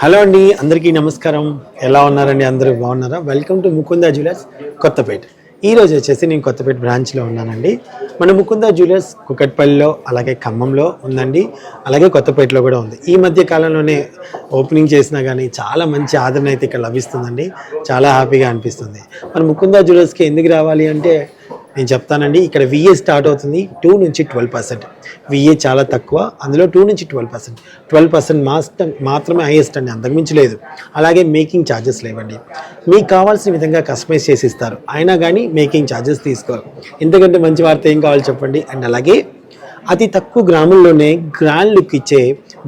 Hello అండి అందరికీ నమస్కారం. ఎలా ఉన్నారండి? అందరూ బాగున్నారా? Welcome to Mukunda jewellers Kothapeta. ఈ రోజు వచ్చేసి నేను కొత్తపేట బ్రాంచ్లో ఉన్నానండి. మన ముకుంద జ్యువెలర్స్ కుకట్పల్లిలో అలాగే ఖమ్మంలో ఉందండి. అలాగే కొత్తపేటలో కూడా ఉంది. ఈ మధ్య కాలంలోనే ఓపెనింగ్ చేసినా కానీ చాలా మంచి ఆదరణ అయితే ఇక్కడ లభిస్తుందండి. చాలా హ్యాపీగా అనిపిస్తుంది. మన ముకుంద జ్యువెలర్స్కి ఎందుకు రావాలి అంటే నేను చెప్తానండి ఇక్కడ విఏ స్టార్ట్ అవుతుంది టూ నుంచి ట్వెల్వ్ పర్సెంట్ విఏ చాలా తక్కువ అందులో టూ నుంచి twelve percent twelve percent master మాత్రమే హైయెస్ట్ అండి అంతకుమించి లేదు. అలాగే మేకింగ్ ఛార్జెస్ లేవండి. మీకు కావాల్సిన విధంగా కస్టమైజ్ చేసి ఇస్తారు. అయినా కానీ మేకింగ్ ఛార్జెస్ తీసుకోరు. ఎందుకంటే మంచి వార్త ఏం కావాలి చెప్పండి? అండ్ అలాగే అతి తక్కువ గ్రాముల్లోనే గ్రాండ్ లుక్ ఇచ్చే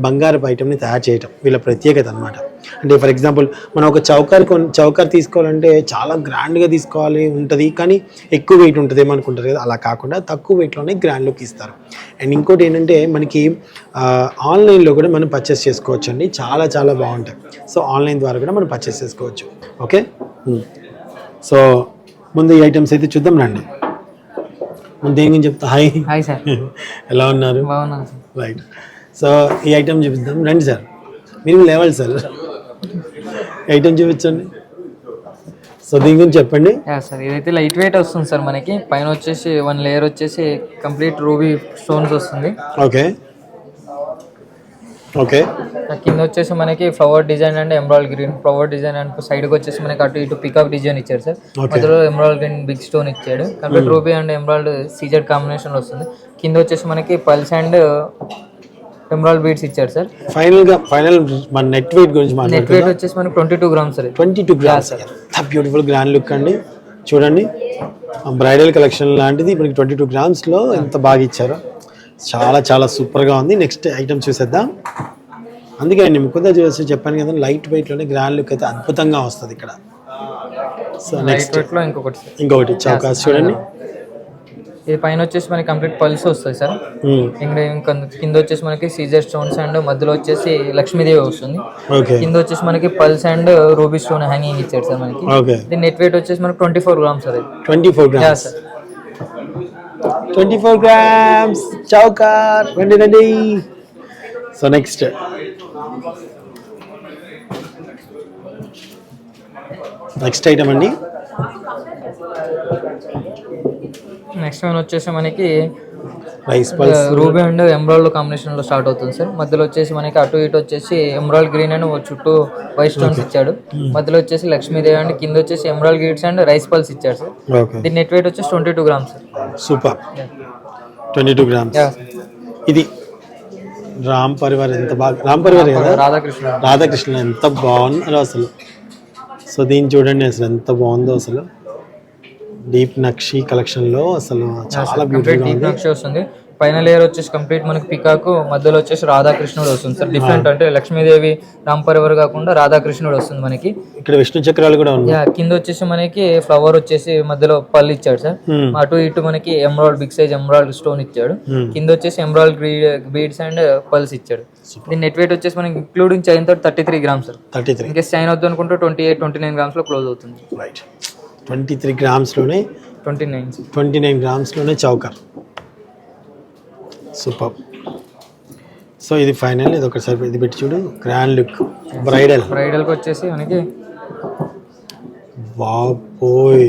బంగారపు ఐటమ్ని తయారు చేయటం వీళ్ళ ప్రత్యేకత అనమాట అంటే ఫర్ ఎగ్జాంపుల్ మనం ఒక చౌకర్ కొన్ చౌకర్ తీసుకోవాలంటే చాలా గ్రాండ్గా తీసుకోవాలి ఉంటుంది. కానీ ఎక్కువ వెయిట్ ఉంటుంది అనుకుంటారు కదా అలా కాకుండా తక్కువ వెయిట్లోనే గ్రాండ్ లుక్ ఇస్తారు. అండ్ ఇంకోటి ఏంటంటే మనకి ఆన్లైన్లో కూడా మనం పర్చేస్ చేసుకోవచ్చు అండి చాలా చాలా బాగుంటాయి. సో ఆన్లైన్ ద్వారా కూడా మనం పర్చేస్ చేసుకోవచ్చు. ఓకే. సో ముందు ఈ ఐటమ్స్ అయితే చూద్దాం రండి. ముందు గురించి చెప్తా? హాయ్ హాయ్ సార్ ఎలా ఉన్నారు? రైట్ సో ఈ ఐటమ్ చూపిద్దాం. రండి సార్ మీరు లేవాలి సార్ ఐటమ్ చూపించండి. సో దీని గురించి చెప్పండి. సార్ ఇదైతే లైట్ వెయిట్ వస్తుంది సార్ మనకి. పైన వచ్చేసి వన్ లేయర్ వచ్చేసి కంప్లీట్ రూబీ స్టోన్స్ వస్తుంది. ఓకే. ఓకే. కింద వచ్చేసి మనకి flower design and emerald green flower design and సైడ్కి వచ్చేసి మనకి అటు ఇటు పికప్ డిజైన్ ఇచ్చాడు సార్. మధ్యలో ఎమరాల్డ్ గ్రీన్ బిగ్ స్టోన్ ఇచ్చాడు. Complete ruby and emerald CZ combination వస్తుంది. కింద వచ్చేసి మనకి పల్స్ అండ్ ఎమరాల్డ్ బీడ్స్ ఇచ్చాడు సార్ ఫైనల్గా ఫైనల్ మన నెట్ వెయిట్ గురించి నెట్ వెయిట్ వచ్చేసి మనకి twenty two grams sir twenty two grams ఎంత బ్యూటిఫుల్ గ్రాండ్ లుక్ అండి. చూడండి. బ్రైడల్ కలెక్షన్ లాంటిది మనకి ట్వంటీ టూ గ్రామ్స్లో ఎంత బాగా ఇచ్చారో. చాలా చాలా సూపర్గా ఉంది. నెక్స్ట్ ఐటమ్ చూసేద్దాం. అందుకే అండి ముకుంద జ్యువెల్స్ చెప్పాను కదా లైట్ వెయిట్లోనే గ్రాండ్ లుక్ అయితే అద్భుతంగా వస్తుంది ఇక్కడ. సో నెక్స్ట్ ఇంకొకటి సార్ ఇంకొకటి చౌకాస్ చూడండి. ఇది పైన వచ్చేసి మనకి కంప్లీట్ పల్స్ వస్తుంది సార్. మ్మ్. ఇంకా ఇంకా కింద వచ్చేసి మనకి సీజర్ స్టోన్స్ అండ్ మధ్యలో వచ్చేసి లక్ష్మీదేవి వస్తుంది. కింద వచ్చేసి మనకి pearls and ruby stone hanging ఇచ్చాడు సార్ మనకి. దీని నెట్ వెయిట్ వచ్చేసి మనకి twenty four grams sir twenty four grams twenty four grams choker రండి రండి సో నెక్స్ట్ నెక్స్ట్ ఐటమ్ అండి నెక్స్ట్ వన్ వచ్చేసి మనకి rice pearls ruby and emerald కాంబినేషన్లో స్టార్ట్ అవుతుంది సార్. మధ్యలో వచ్చేసి మనకి అటు ఇటు వచ్చేసి ఎమరాల్డ్ గ్రీన్ అండ్ చుట్టూ వైట్ స్టోన్స్ ఇచ్చాడు. మధ్యలో వచ్చేసి లక్ష్మీదేవి అండ్ కింద వచ్చేసి emerald beads and rice pearls ఇచ్చాడు సార్. ఓకే దీని నెట్ వెయిట్ వచ్చేసి twenty two grams sir super twenty two grams ఇది రామ్ పరివార్ ఎంత బాగా రామ్ పరివార్ కదా? రాధాకృష్ణ. రాధాకృష్ణ ఎంత బాగున్నారు అసలు. సో దీన్ని చూడండి అసలు ఎంత బాగుందో అసలు. డీప్ నక్షి కలెక్షన్లో అసలు చాలా కంప్లీట్ డీప్ నక్షి వస్తుంది. పైన లేయర్ వచ్చేసి కంప్లీట్ మనకి పికాక్ మధ్యలో వచ్చేసి రాధాకృష్ణుడు వస్తుంది. సార్ డిఫరెంట్ అంటే లక్ష్మీదేవి రాంపరివర్ కాకుండా రాధాకృష్ణుడు వస్తుంది మనకి. ఇక్కడ విష్ణు చక్రాలు కూడా ఉన్నాయి. కింద వచ్చేసి మనకి ఫ్లవర్ వచ్చేసి మధ్యలో పళ్ళు ఇచ్చాడు సార్. అటు ఇటు మనకి emerald big size emerald stone ఇచ్చాడు. కింద వచ్చేసి ఎమరాల్డ్ బీడ్స్ అండ్ పల్స్ ఇచ్చాడు. దీని నెట్ వెయిట్ వచ్చేసి మనకి including చైన్తో thirty three grams sir. Thirty three in case chain వద్దు అనుకుంటే ట్వంటీ ఎయిట్ ట్వంటీ నైన్ గ్రామ్స్లో క్లోజ్ అవుతుంది. రైట్ ట్వంటీ త్రీ గ్రామ్స్లోనే ట్వంటీ నైన్ ట్వంటీ నైన్ గ్రామ్స్లోనే చౌకర్. సూపర్ సో ఇది ఫైనల్ ఇది ఒకసారి ఇది పెట్టి చూడు. గ్రాండ్ లుక్ బ్రైడల్ బ్రైడల్కి వచ్చేసి మనకి బాబోయ్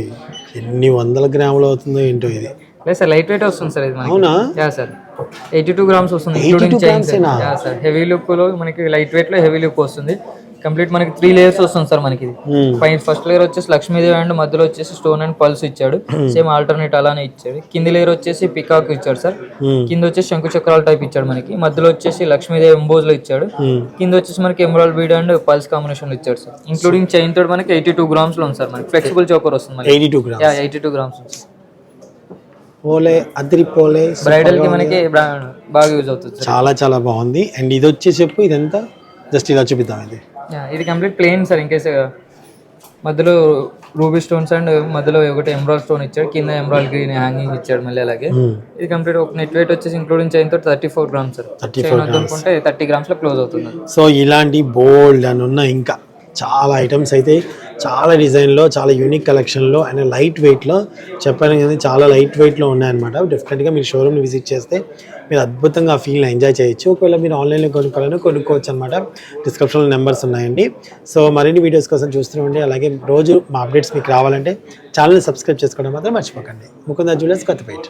ఎన్ని వందల గ్రాములు అవుతుందో ఏంటో ఇది. లేదు సార్ లైట్ వెయిట్ వస్తుంది సార్ ఇది అవునా? Yeah sir. Eighty two grams వస్తుంది 82 ఇంక్లూడింగ్ చైన్ grams ఏనా? Yeah sir. హెవీ లుక్లో మనకి లైట్ వెయిట్లో హెవీ లుక్ వస్తుంది. కంప్లీట్ మనకి త్రీ లేయర్స్ వస్తుంది సార్ మనకి ఇది. Hmm. పైన ఫస్ట్ లేయర్ వచ్చేసి లక్ష్మీదేవి అండ్ మధ్యలో వచ్చేసి స్టోన్ అండ్ పల్స్ ఇచ్చాడు. సేమ్ ఆల్టర్నేట్ అలానే ఇచ్చాడు. కింది లేయర్ వచ్చేసి పికాక్ ఇచ్చాడు సార్. Hmm. కింద వచ్చేసి శంకు చక్రాల టైప్ ఇచ్చాడు మనకి. మధ్యలో వచ్చేసి లక్ష్మీదేవి ఎంబోజ్లో ఇచ్చాడు. Hmm. కింద వచ్చేసి మనకి ఎమరాల్డ్ బీడ్ అండ్ పల్స్ కాంబినేషన్లో ఇచ్చాడు సార్. ఇంక్లూడింగ్ చైన్ తోటి మనకి ఎయిటీ టూ గ్రామ్స్లో ఉంది సార్ మనకి. ఫ్లెక్సిబుల్ చోకర్ వస్తుంది మనకి. Eighty two grams yeah eighty two grams పోలే అదిరి పోలే బ్రైడల్కి మనకి బాగా యూజ్ అవుతుంది సార్. చాలా చాలా బాగుంది. అండ్ ఇది వచ్చి చెప్పు ఇదంతా జస్ట్ ఇలా చూపిద్దాం ఇది ఇది complete plain sir in case మధ్యలో రూబీ స్టోన్స్ అండ్ మధ్యలో ఒకటి ఎమరాల్డ్ స్టోన్ ఇచ్చాడు కింద ఎమరాల్డ్ గ్రీన్ హ్యాంగింగ్ ఇచ్చాడు మళ్ళీ అలాగే. Hmm. ఇది కంప్లీట్ ఒక నెట్ వెయిట్ వచ్చేసి including చైన్తో thirty four grams sir 34 chain వద్దు అనుకుంటే థర్టీ గ్రామ్స్లో క్లోజ్ అవుతుంది. సో ఇలాంటి బోల్డ్ అని ఉన్న ఇంకా చాలా ఐటమ్స్ అయితే చాలా డిజైన్లో చాలా యూనిక్ కలెక్షన్లో అండ్ లైట్ వెయిట్లో చెప్పాను కదా చాలా లైట్ వెయిట్లో ఉన్నాయన్నమాట. డెఫినెట్గా మీరు షోరూమ్ని విజిట్ చేస్తే మీరు అద్భుతంగా ఆ ఫీల్ని ఎంజాయ్ చేయొచ్చు. ఒకవేళ మీరు ఆన్లైన్లో కొనుక్కోవాలని కొనుక్కోవచ్చు అనమాట డిస్క్రిప్షన్లో నెంబర్స్ ఉన్నాయండి. సో మరిన్ని వీడియోస్ కోసం చూస్తూ ఉండి అలాగే రోజు మా అప్డేట్స్ మీకు రావాలంటే ఛానల్ని సబ్స్క్రైబ్ చేసుకోవడం మాత్రం మర్చిపోకండి. ముకుందా జ్యువెలర్స్ కొత్తపేట.